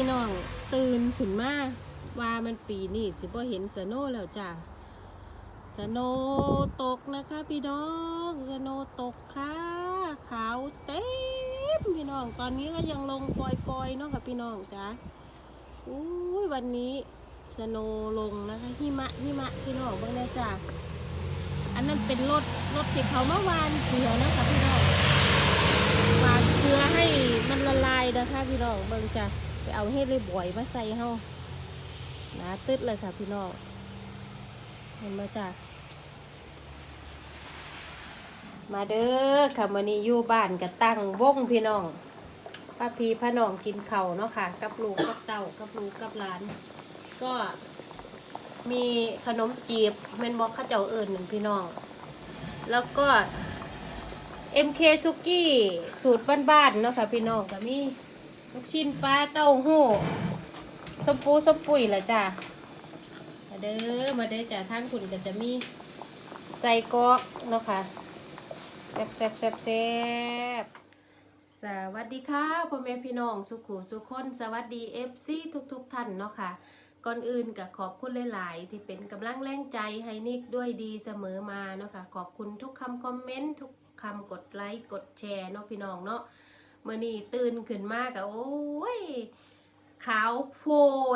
พี่น้องตื่นขึ้นมาว่ามันปีนี้สิบ่เห็นสโนแล้วจ้าสโนตกนะคะพี่น้องสโนตกค่ะขาวเต็มพี่น้องตอนนี้ก็ยังลงปล่อยๆเนาะค่ะพี่น้องจ้าอุ้ยวันนี้สโนลงนะคะหิมะหิมะพี่น้องเบ้างนะจ้าอันนั้นเป็นรถรถที่เขาเมื่อวานเกลือนะคะพี่น้องวางเกลือให้มันละลายนะคะพี่น้องเบิ่งจ้ะ เอาเฮ็ดเลยบ่อยมาใส่เฮาหนาตึดเลยค่ะพี่น้องเห็นมาจ้ะมาเด้อค่ะมื้อนี้อยู่บ้านก็ตั้งวงพี่น้องป้าพีพ่อน้องกินเข้าเนาะค่ะ กับลูกกับเต้ากับลูกกับหลาน ก็มีขนมจีบแมนบอกข้าเจ้าเอิญหนึ่งพี่น้อง แล้วก็ MK ซุกี้สูตรบ้านๆเนาะค่ะพี่น้องก็มี ลูกชิ้นปลาเต้าหู้สปูสปุ๋ยละจ้ะมาเด้อมาเด้อจ้ะทางคุณก็จะมีใส่กอกเนาะค่ะแซ่บแซ่บแซ่บแซ่บสวัสดีค่ะพ่อแม่พี่น้องสุขุสุขคนสวัสดี FC ทุกๆท่านเนาะค่ะ ก่อนอื่นก็ขอบคุณหลาย ๆ ที่เป็นกำลังแรงใจให้นิกด้วยดีเสมอมาเนาะค่ะ ขอบคุณทุกคำคอมเมนต์ทุกคำกดไลค์กดแชร์เนาะพี่น้องเนาะ มื่อนี้ตื่นขึ้นมากอะโอ้ยขาวโพ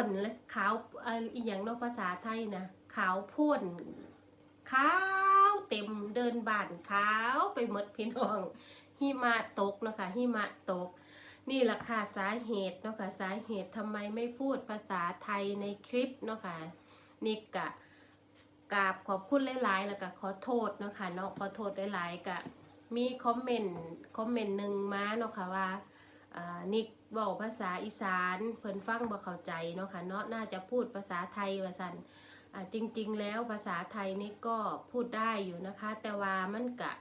นและขาวอ่ออีหยังนาะภาษาไทยนะขาวโพนขาวเต็มเดินบานขาวไปหมดพี่น้องหิมะตกนะคะหิมะตก นี่แหละค่ะสาเหตุเนาะค่ะสาเหตุทำไมไม่พูดภาษาไทยในคลิปเนาะค่ะนิกกะกราบขอบคุณหลายๆ แล้วก็ขอโทษเนาะค่ะเนาะขอโทษหลายๆกะ มีคอมเมนต์คอมเมนต์หนึ่งมาเนาะค่ะว่าอ่านิกบอกภาษาอีสานเพิ่นฟังบ่เข้าใจเนาะค่ะเนาะน่าจะพูดภาษาไทยว่าซั่นจริง ๆ แล้วภาษาไทยนี่ก็พูดได้อยู่นะคะ แต่ว่ามันกะ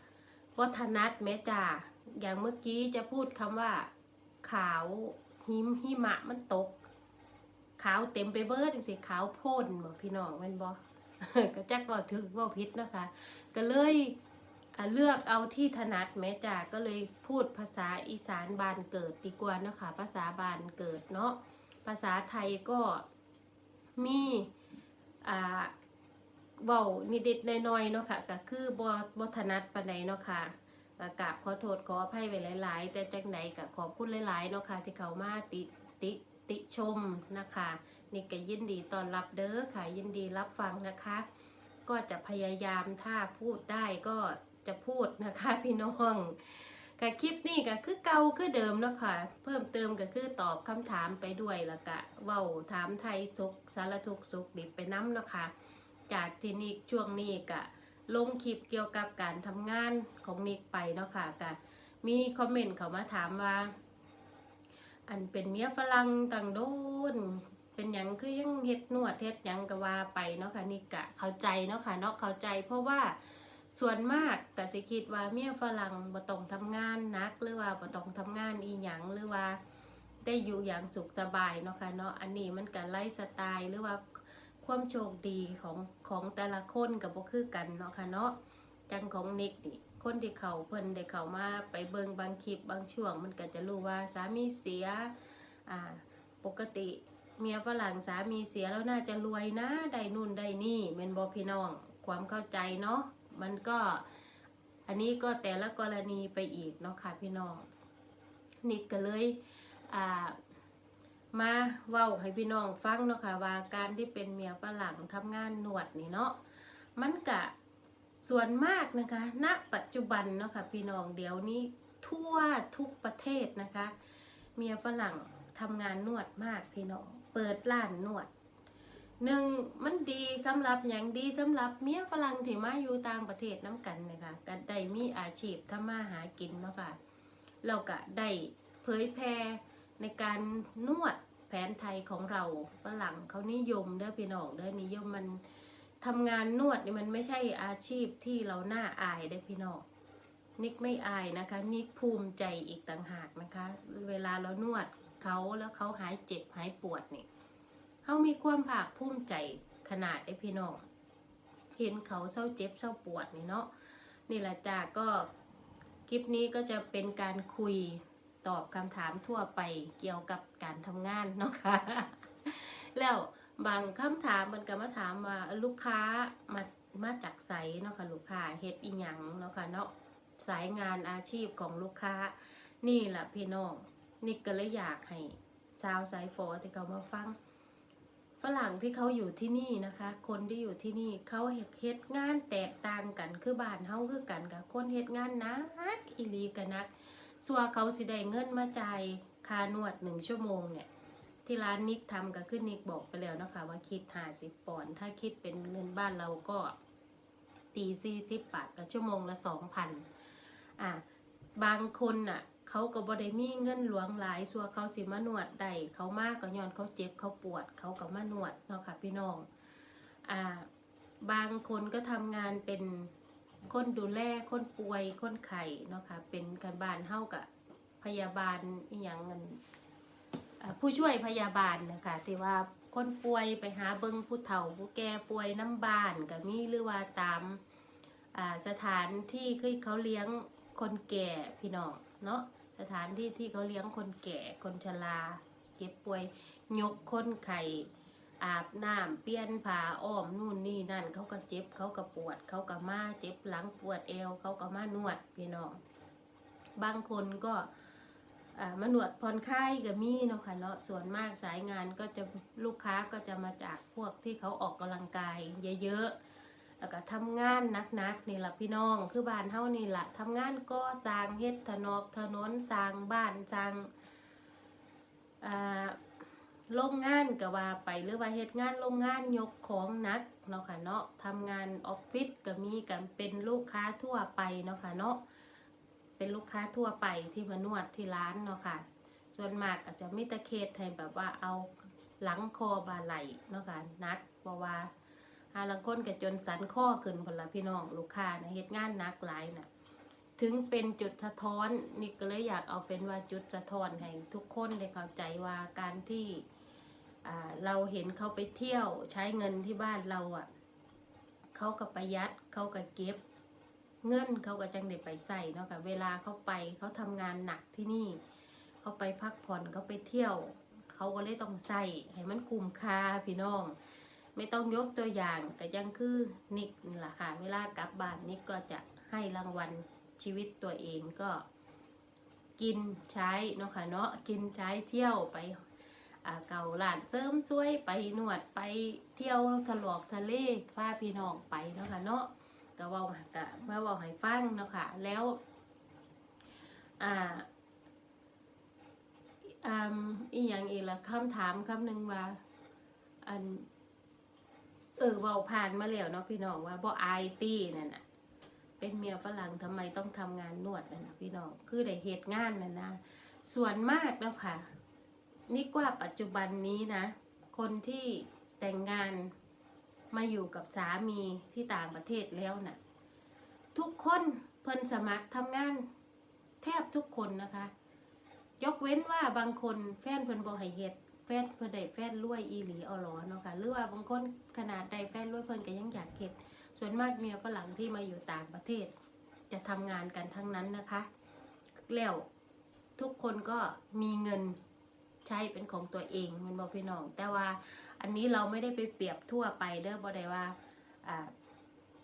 วัฒนัดแม้จ้าอย่างเมื่อกี้จะพูดคำว่า ขาวหิมหิมะมันตก ขาวเต็มไปเบิดจังสิขาวโพ่นบอกพี่น้องแม่นบ่ก็จักว่าถึกว่าพิษนะคะ ก็เลย เลือกเอาที่ถนัดแม้จ่าก็เลยพูดภาษาอีสานบานเกิดดีกว่าเนาะคะภาษาบานเกิดเนาะภาษาไทยก็มีอ่าเว้านิดๆน่อยๆเนาะค่ะก็คือบ่บ่ถนัดปานใดเนาะค่ะก็กราบขอโทษขออภัยไว้หลาย ๆ แต่จังไหนก็ขอบคุณหลายๆเนาะค่ะที่เขามาติติติชมนะคะนี่ก็ยินดีต้อนรับเด้อค่ะยินดีรับฟังนะคะ ก็จะพยายามถ้าพูดได้ก็ จะพูดนะคะพี่น้องกับคลิปนี้ก็คือเก่าคือเดิมเนาะค่ะเพิ่มเติมก็คือตอบคำถามไปด้วยแล้วก็เว้าถามไทยสุขสารทุกข์สุขดิบไปน้ำเนาะค่ะจากที่นี่ช่วงนี้ก็ลงคลิปเกี่ยวกับการทำงานของนิกไปเนาะค่ะก็มีคอมเมนต์เขามาถามว่า อันเป็นเมียฝรั่งต่างโดนเป็นยังคือยังเฮ็ดนวดเฮ็ดยังก็ว่าไปเนาะค่ะนิกกะเข้าใจเนาะค่ะเนาะเข้าใจเพราะว่า ส่วนมากก็สิคิดว่าเมียฝรั่งบ่ต้องทำงานนัก หรือว่าบ่ต้องทำงานอีหยังหรือว่าได้อยู่อย่างสุขสบายเนาะค่ะเนาะอันนี้มันก็ไลฟ์สไตล์หรือว่าความโชคดีของของแต่ละคนกับบ่คือกันเนาะค่ะเนาะจังของนิกนี่คนที่เขาเพิ่นได้เขามาไปเบิงบางคลิปบางช่วง มันก็จะรู้ว่าสามีเสียอ่าปกติเมียฝรั่งสามีเสียแล้วน่าจะรวยนะได้นู่นได้นี่แม่นบ่พี่น้องความเข้าใจเนาะ มันก็อันนี้ก็แต่ละกรณีไปอีกเนาะค่ะพี่น้องนิกก็เลยอ่ามาเว้าให้พี่น้องฟังเนาะค่ะว่าการที่เป็นเมียฝรั่งทำงานนวดนี่เนาะมันกะส่วนมากนะคะณปัจจุบันเนาะค่ะพี่น้องเดี๋ยวนี้ทั่วทุกประเทศนะคะ เมียฝรั่งทำงานนวดมากพี่น้องเปิดร้านนวด หนึ่งมันดีสำหรับอย่างดีสำหรับเมียฝรั่งที่มาอยู่ต่างประเทศน้ำกันนะคะก็ได้มีอาชีพทำมาหากินเนาะค่ะเราก็ได้เผยแพร่ในการนวดแผนไทยของเราฝรั่งเขานิยมเด้อพี่น้องเด้อนิยมมันทำงานนวดนี่มันไม่ใช่อาชีพที่เราหน้าอายเด้อพี่น้องนิกไม่อายนะคะ นิกภูมิใจอีกต่างหากนะคะ เวลาเรานวดเขาแล้วเขาหายเจ็บหายปวดเนี่ย เขามีความภาคภูมิใจขนาดไอ้พี่น้อง เห็นเขาเศร้าเจ็บเศร้าปวดนี่เนาะ นี่แหละจ้าก็คลิปนี้ก็จะเป็นการคุยตอบคำถามทั่วไปเกี่ยวกับการทำงานเนาะค่ะ แล้วบางคำถามมันก็มาถามว่าลูกค้ามามาจากไสเนาะค่ะลูกค้าเฮ็ดอีหยังเนาะค่ะเนาะสายงานอาชีพของลูกค้า นี่แหละพี่น้องนิกก็เลยอยากให้สาวสายฟอที่เขามาฟัง ฝรั่งที่เขาอยู่ที่นี่นะคะ คนที่อยู่ที่นี่เขาเฮ็ดงานแตกต่างกันคือบ้านเฮาคือกันกับคนเฮ็ดงานนักอีลีกันนักส่วนเขาสิได้เงินมาจ่ายคานวดหนึ่งชั่วโมงเนี่ย ที่ร้านนิกทำก็คือนิกบอกไปแล้วนะคะว่าคิดหาสิบปอนด์ถ้าคิดเป็นเงินบ้านเราก็ตีสี่สิบบาทกับชั่วโมงละสองพันอะบางคนน่ะ เขาก็บ่ได้มีเงินหลวงหลายส่วเขาสิมานวดได้เขามากก็ย้อนเขาเจ็บเขาปวด เขาก็มานวดเนาะค่ะพี่น้องอ่าบางคนก็ทำงานเป็นคนดูแลคนป่วยคนไข้เนาะค่ะเป็นการบ้านเฮากับพยาบาลอีหยังเงินผู้ช่วยพยาบาลนะคะที่ว่าคนป่วยไปหาเบิงผู้เฒ่าผู้แก่ป่วยน้ำบ้านก็มีหรือว่าตามสถานที่ที่เขาเลี้ยงคนแก่พี่น้องเนาะ สถานที่ที่เขาเลี้ยงคนแก่คนชราเก็บป่วยยกคนไข่อาบน้ำเปลี่ยนผ้าอ้อมนู่นนี่นั่น เขาก็เจ็บเขาก็ปวด เขาก็มาเจ็บหลังปวดเอวเขาก็มานวดพี่น้องบางคนก็อ่ามานวดผ่อนคลายก็มีเนาะค่ะเนาะส่วนมากสายงานก็จะลูกค้าก็จะมาจากพวกที่เขาออกกำลังกาย เยอะๆ แล้วก็ทำงานหนักๆนี่แหละพี่น้องคือบ้านเท่านี่แหละทำงานก็สร้างเฮ็ดถนอกถนนสร้างบ้านสร้างอ่าโรงงานก็ว่าไปหรือว่าเฮ็ดงานโรงงานยกของหนักเนาะค่ะเนาะทำงานออฟฟิศก็มีกันเป็นลูกค้าทั่วไปเนาะค่ะเนาะเป็นลูกค้าทั่วไปที่มานวดที่ร้านเนาะค่ะส่วนมากอาจจะมีตะเคสให้แบบว่าเอาหลังคอบาไหลเนาะค่ะนักเพราะว่า หาลังคนก็จนสันข้อขึ้นพละพี่น้องลูกค้านะเฮ็ดงานนักหลายน่ะถึงเป็นจุดสะท้อนนี่ก็เลยอยากเอาเป็นว่าจุดสะท้อนให้ทุกคนได้เข้าใจว่าการที่เราเห็นเขาไปเที่ยวใช้เงินที่บ้านเราอะเขาก็ประหยัดเขาก็เก็บ เงินเขาก็จังได้ไปใส่เนาะค่ะเวลาเขาไปเขาทำงานหนักที่นี่ เขาไปพักผ่อนเขาไปเที่ยว เขาก็เลยต้องใส่ให้มันคุ้มค่าพี่น้อง ไม่ต้องยกตัวอย่างแต่ยังคือนิกนี่แหละค่ะเวลากลับบ้านนิกก็จะให้รางวัลชีวิตตัวเองก็ กินใช้เนาะค่ะเนาะกินใช้เที่ยวไปเก่าหลานเสริมสวยไปนวดไปเที่ยวทะลอกทะเลพาพี่น้องไปเนาะค่ะเนาะก็ว่ากะมาเว่าให้ฟังเนาะค่ะแล้วอ่าอ่าอีหยังอีกละคำถามคำหนึ่งว่าอัน เออเว่าผ่านมาแล้วเนาะพี่น้องว่าบ่อายตี้นั่นน่ะ เป็นเมียฝรั่งทำไมต้องทำงานนวดนั่นนะพี่น้องคือได้เหตุงานนั่นนะส่วนมากแล้วค่ะ นี่กว่าปัจจุบันนี้นะ คนที่แต่งงานมาอยู่กับสามีที่ต่างประเทศแล้วน่ะ ทุกคนเพิ่นสมัครทำงานแทบทุกคนนะคะ ยกเว้นว่าบางคนแฟนเพิ่นบ่ให้เฮ็ด แฟนเพิ่นได้แฟนรวยอีหลีเอาหรอเนาะค่ะหรือว่าบางคนขนาดใดแฟนรวยเพิ่นก็ยังอยากเฮ็ดส่วนมากเมียฝรั่งที่มาอยู่ต่างประเทศ จะทำงานกันทั้งนั้นนะคะ แล้วทุกคนก็มีเงินใช้เป็นของตัวเองมันบอกพี่น้อง แต่ว่าอันนี้เราไม่ได้ไปเปรียบทั่วไปเด้อบ่ได้ว่าอ่า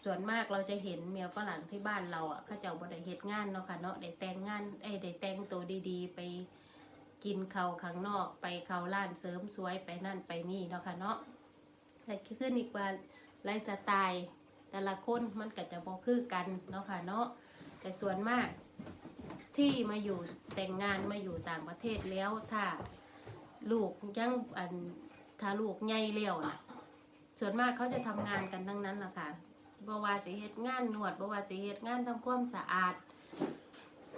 ส่วนมากเราจะเห็นเมียฝรั่งที่บ้านเราอะเขาเจ้าบ่ได้เฮ็ดงานเนาะค่ะเนาะได้แต่งงานเอ้ได้แต่งตัวดีๆ ไป กินเขาข้างนอกไปเขาร้านเสริมสวยไปนั่นไปนี่เนาะค่ะเนาะแต่ขึ้นอีกว่าไลฟ์สไตล์แต่ละคนมันก็จะบ่คือกันเนาะค่ะเนาะแต่ส่วนมากที่มาอยู่แต่งงานมาอยู่ต่างประเทศแล้วถ้าลูกยังอันถ้าลูกใหญ่เลี้ยวนะส่วนมากเขาจะทำงานกันทั้งนั้นแหละค่ะบ่ว่าสิเฮ็ดงานนวดบ่ว่าสิเฮ็ดงานทำความสะอาด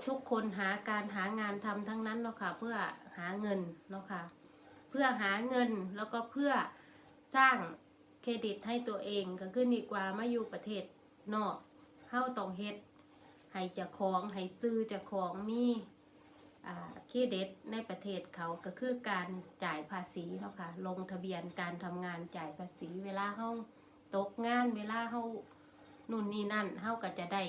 ทุกคนหาการหางานทำทั้งนั้นเนาะค่ะเพื่อหาเงินเนาะค่ะเพื่อหาเงินแล้วก็เพื่อสร้างเครดิตให้ตัวเองก็คือดีกว่ามาอยู่ประเทศนอกเฮาต้องเฮ็ดให้จ้าของให้ซื้อจ้าของมีเครดิตในประเทศเขาก็คือการจ่ายภาษีเนาะค่ะลงทะเบียนการทำงานจ่ายภาษี เวลาเฮาตกงานเวลาเฮานู่นนี่นั่นเฮาก็จะได้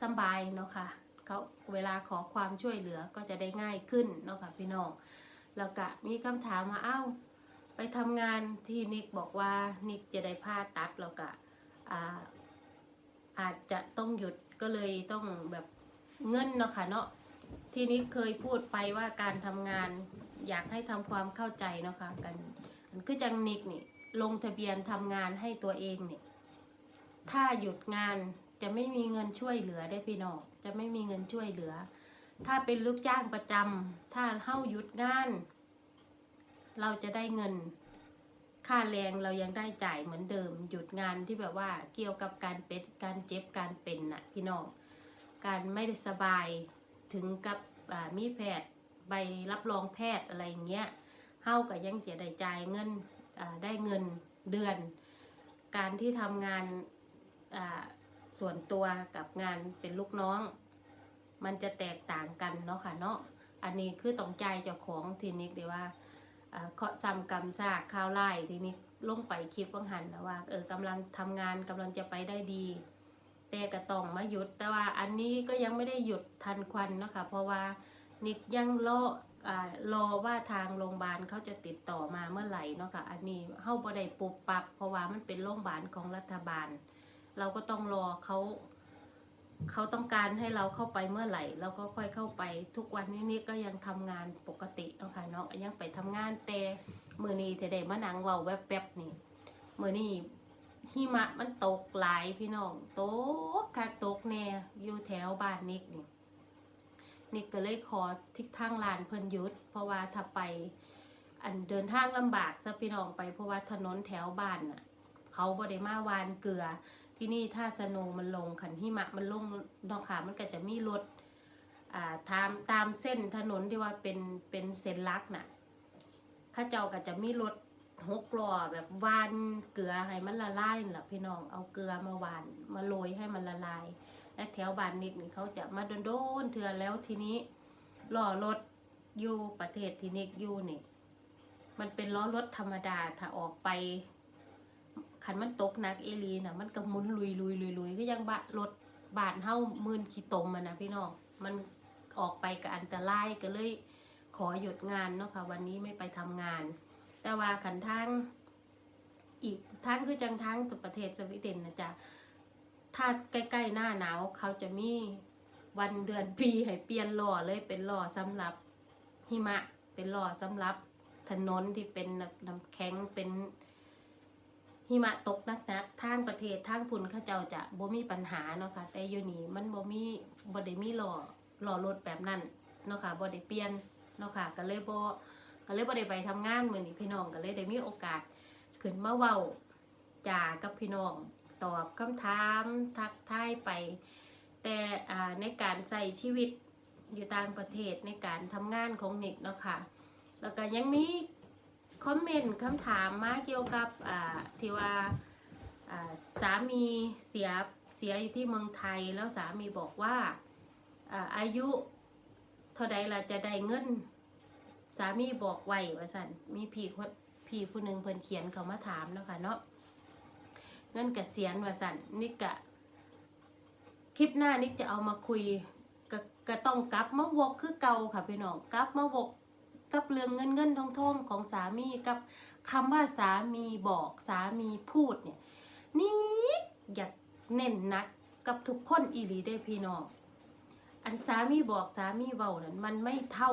สบายเนาะค่ะเขาเวลาขอความช่วยเหลือก็จะได้ง่ายขึ้นเนาะค่ะพี่น้องแล้วก็มีคำถามมาเอ้าไปทำงานที่นิกบอกว่านิกจะได้ผ่าตัดแล้วก็อาอาจจะต้องหยุดก็เลยต้องแบบเงินเนาะค่ะเนาะที่นิกเคยพูดไปว่าการทำงานอยากให้ทำความเข้าใจเนาะค่ะกันคือจังนิกนี่ลงทะเบียนทำงานให้ตัวเองเนี่ยถ้าหยุดงาน จะไม่มีเงินช่วยเหลือได้พี่น้องจะไม่มีเงินช่วยเหลือ ถ้าเป็นลูกจ้างประจำถ้าเฮ้าหยุดงาน เราจะได้เงิน ค่าแรงเรายังได้จ่ายเหมือนเดิม หยุดงานที่แบบว่าเกี่ยวกับการเป็นการเจ็บการเป็นน่ะพี่น้องการไม่ได้สบายถึงกับมีแพทย์ใบรับรองแพทย์อะไรอย่างเงี้ยเฮากับยังจะได้จ่ายเงินได้เงินเดือน การที่ทำงานอ่า ส่วนตัวกับงานเป็นลูกน้อง มันจะแตกต่างกันเนาะค่ะเนาะอันนี้คือต้องใจเจ้าของทีนิกเดียว่าอ่าเคาะซ้ำกำซากข้าวไล่ทีนี้ลงไปคลิปว่างหันนะว่าเออกำลังทำงานกำลังจะไปได้ดี แต่ก็ต้องมาหยุด แต่ว่าอันนี้ก็ยังไม่ได้หยุดทันควันเนาะคะเพราะว่านิกยังรออ่ารอว่าทางโรงพยาบาลเขาจะติดต่อมาเมื่อไหร่เนาะค่ะอันนี้เฮาบ่ได้ปุบปับ เพราะว่ามันเป็นโรงพยาบาลของรัฐบาล เราก็ต้องรอเขาเขาต้องการให้เราเข้าไปเมื่อไหร่เราก็ค่อยเข้าไป ทุกวันนี้นี่ก็ยังทำงานปกติเนาะค่ะเนาะยังไปทำงานแต่มือนี้เทเดมานังเว้าแวบๆนี่มือนี้หิมะมันตกหลายพี่น้องตกคักตกแน่อยู่แถวบ้านนิกนี่นิกก็เลยขอทิศทางลานเพิ่นยุดเพราะว่าถ้าไป อันเดินทางลำบากซะพี่น้องไปเพราะว่าถนนแถวบ้านน่ะ เขาบ่ได้มาวานเกลือ ที่นี่ถ้าสโนมันลงขันหิมะมันลงนอกขามันก็จะมีรถอ่าตามตามเส้นถนนที่ว่าเป็นเป็นเส้นลักน่ะข้าเจ้าก็จะมีรถหกล้อแบบวานเกลือให้มันละลายนั่นล่ะพี่น้องเอาเกลือมาวานมาโรยให้มันละลาย และแถวบ้านนิกนี่เขาจะมาโดนๆเถื่อแล้วทีนี้ล้อรถอยู่ประเทศที่นิกอยู่นี่ มันเป็นล้อรถธรรมดาถ้าออกไป ขันมันตกหนักเอลีน่ะมันก็หมุนลุยลุยลุยลุยก็ยังบะรถบานเฮ้ามื่นขี้ตมมันนะพี่น้องมันออกไปกับอันตรายก็เลยขอหยุดงานเนาะค่ะวันนี้ไม่ไปทำงาน แต่ว่าขันทางอีกทางคือจังทางประเทศสวีเดนนะจ๊ะถ้าใกล้ๆหน้าหนาวเขาจะมีวันเดือนปีให้เปลี่ยนหล้อเลยเป็นหล้อสำหรับหิมะเป็นหล้อสำหรับถนนที่เป็นน้ำแข็งเป็น หิมะตกนักๆทางประเทศทางพุ่นเขาเจ้าจะบ่มีปัญหาเนาะค่ะแต่อยู่นี่มันบ่มีบ่ได้มีหล้อหล้อรถแบบนั้นเนาะค่ะบ่ได้เปลี่ยนเนาะค่ะก็เลยบ่ก็เลยบ่ได้ไปทำงานมื้อนี้พี่น้องก็เลยได้มีโอกาสขึ้นมาเว้าจากับพี่น้องตอบคำถามทักทายไป แต่ในการใส่ชีวิตอยู่ต่างประเทศในการทำงานของนิกเนาะค่ะแล้วก็ยังมี คอมเมนต์คำถามมาเกี่ยวกับอ่าที่ว่าอ่าสามีเสียเสียอยู่ที่เมืองไทยแล้วสามีบอกว่าอ่าอายุเท่าใดล่ะจะได้เงิน สามีบอกไว้ว่าสันมีพี่คนพี่ผู้หนึ่งเพิ่นเขียนเขามาถามเนาะค่ะเนาะเงินกเกษียณว่าสันนิกกะคลิปหน้านิกจะเอามาคุยก็ก็ต้องกลับมาวกคือเก่าค่ะพี่น้องกลับมาวก เรื่องเงินเงินทองทองของสามีกับคำว่าสามีบอกสามีพูดเนี่ยนี่อยากเน้นนักกับทุกคนอีหลีได้พี่น้องอันสามีบอกสามีเบานั้นมันไม่เท่า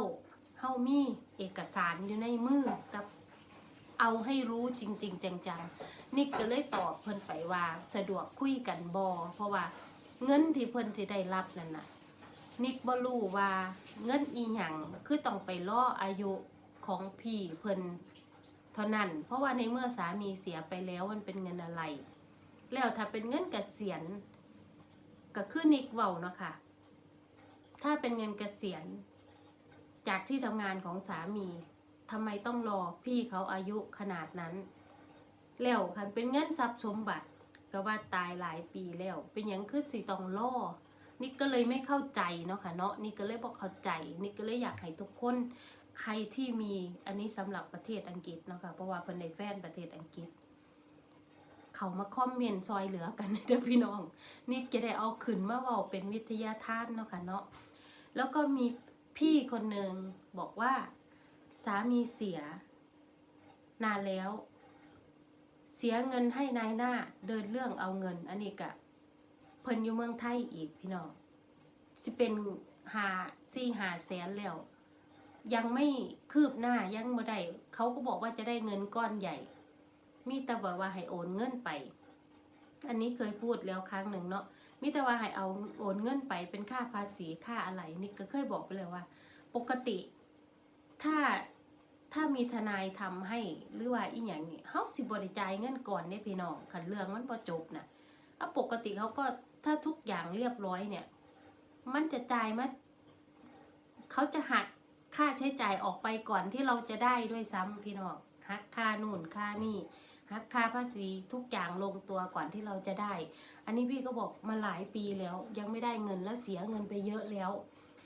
เฮามีเอกสารอยู่ในมือกับเอาให้รู้จริง ๆ จังๆนิกก็เลยตอบเพิ่นไปว่าสะดวกคุยกันบอเพราะว่าเงินที่เพิ่นสิได้รับนั่นน่ะนิกบ่รู้ว่าเงินอีหยังคือต้องไปล่ออายุ ของพี่เพิ่นเท่านั้น เพราะว่าในเมื่อสามีเสียไปแล้วมันเป็นเงินอะไร แล้วถ้าเป็นเงินเกษียณก็คือนิกเว้าเนาะค่ะถ้าเป็นเงินเกษียณ จากที่ทำงานของสามีทำไมต้องรอพี่เขาอายุขนาดนั้น แล้วคันเป็นเงินทรัพย์สมบัติก็ว่าตายหลายปีแล้ว เป็นหยังคือสิต้องรอนี่ก็เลยไม่เข้าใจเนาะค่ะเนาะนี่ก็เลยบอกเข้าใจ นี่ก็เลยอยากให้ทุกคน ใครที่มีอันนี้สำหรับประเทศอังกฤษเนาะค่ะเพราะว่าเป็นในแฟนประเทศอังกฤษ เขามาคอมเมนต์ซอยเหลือกันเด้อพี่น้องนิกจะได้เอาขึ้นมาเว้าเป็นวิทยาทานเนาะค่ะเนาะแล้วก็มีพี่คนหนึ่งบอกว่าสามีเสีย นานแล้ว เสียเงินให้นายหน้าเดินเรื่องเอาเงิน อันนี้กะเพิ่นอยู่เมืองไทยอีกพี่น้องสิเป็นหาซี่หาแสนแล้ว ยังไม่คืบหน้ายังบ่ได้เขาก็บอกว่าจะได้เงินก้อนใหญ่ มีแต่บอกว่าให้โอนเงินไป อันนี้เคยพูดแล้วครั้งหนึ่งเนาะมีแต่ว่าให้เอาโอนเงินไปเป็นค่าภาษีค่าอะไรนี่ก็เคยบอกไปเลยว่า ปกติ ถ้าถ้ามีทนายทำให้หรือว่าอีหยังนี่เฮาสิบริจายเงินก่อนเนี่ยพี่น้องคันเรื่องมันพอจบนะเอาปกติเขาก็ถ้าทุกอย่างเรียบร้อยเนี่ย มันจะจ่ายมาเขาจะหัก ค่าใช้จ่ายออกไปก่อนที่เราจะได้ด้วยซ้ำพี่น้องหักค่านู่นค่านี่หักค่าภาษีทุกอย่างลงตัวก่อนที่เราจะได้ อันนี้พี่ก็บอกมาหลายปีแล้ว ยังไม่ได้เงินแล้วเสียเงินไปเยอะแล้ว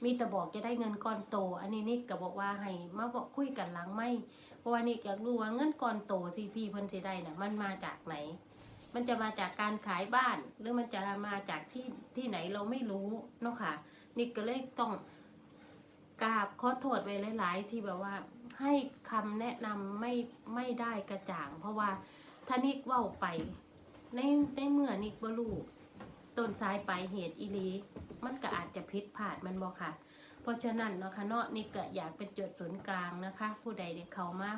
มีแต่บอกจะได้เงินก้อนโต อันนี้นิกก็บอกว่าให้มาบอกคุยกันหลังไม่เพราะว่านิกอยากรู้ว่าเงินก้อนโตที่พี่เพิ่นสิได้น่ะมันมาจากไหน มันจะมาจากการขายบ้าน หรือมันจะมาจากที่ที่ไหนเราไม่รู้เนาะค่ะนิกก็เลยต้อง กราบขอโทษไว้หลายๆ ที่แบบว่าให้คำแนะนำไม่ไม่ได้กระจ่าง เพราะว่าถ้านิกว้าไป ในในเมื่อนิกบ่รู้ต้นสายปลายเหตุอีลี มันก็อาจจะผิดพลาดมันบ่ค่ะ เพราะฉะนั้นเนาะค่ะเนาะนิกก็อยากเป็นจุดศูนย์กลางนะคะ ผู้ใดเด็กเขามา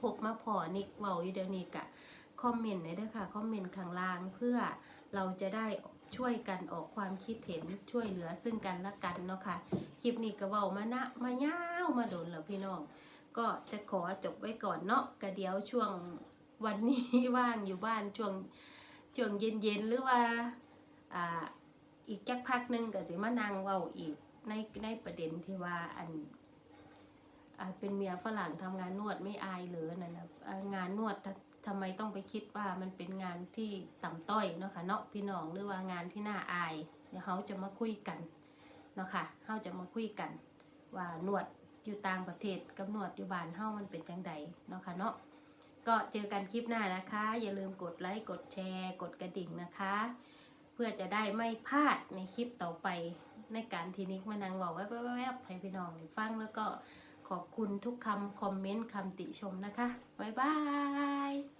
พบมาพอนิกเว้าอยู่เดี๋ยวนี้กะคอมเมนต์เลยด้อค่ะคอมเมนต์ข้างล่างเพื่อเราจะได้ ช่วยกันออกความคิดเห็นช่วยเหลือซึ่งกันและกันเนาะค่ะคลิปนี้ก็เว้ามานะมายาวมาโดนแล้วพี่น้อง ก็จะขอจบไว้ก่อนเนาะกระเดี๋ยวช่วงวันนี้ว่างอยู่บ้านช่วงช่วงเย็นๆหรือว่าอ่าอีกจักพักหนึ่งก็สิมานั่งเว้าอีกในในประเด็นที่ว่าอันอ่าเป็นเมียฝรั่งทำงานนวดไม่อายเหรือนั่นะงานนวดทำทำ ไมต้องไปคิดว่ามันเป็นงานที่ต่ำต้อยเนาะค่ะเนาะพี่น้องหรือว่างานที่น่าอายเดี๋ยวเขาจะมาคุยกันเนาะค่ะเขาจะมาคุยกัน ว่าหนวดอยู่ต่างประเทศกับนวดอยู่บ้านเฮามันเป็นจังใดเนาะค่ะเนาะก็เจอกันคลิปหน้านะคะ อย่าลืมกดไลค์กดแชร์ กดกระดิ่งนะคะ เพื่อจะได้ไม่พลาดในคลิปต่อไปในการทีนิกมานังบอกแวบๆๆให้พี่น้องได้ฟังแล้วก็ขอบคุณทุกคำคอมเมนต์คำติชมนะคะ บ๊ายบาย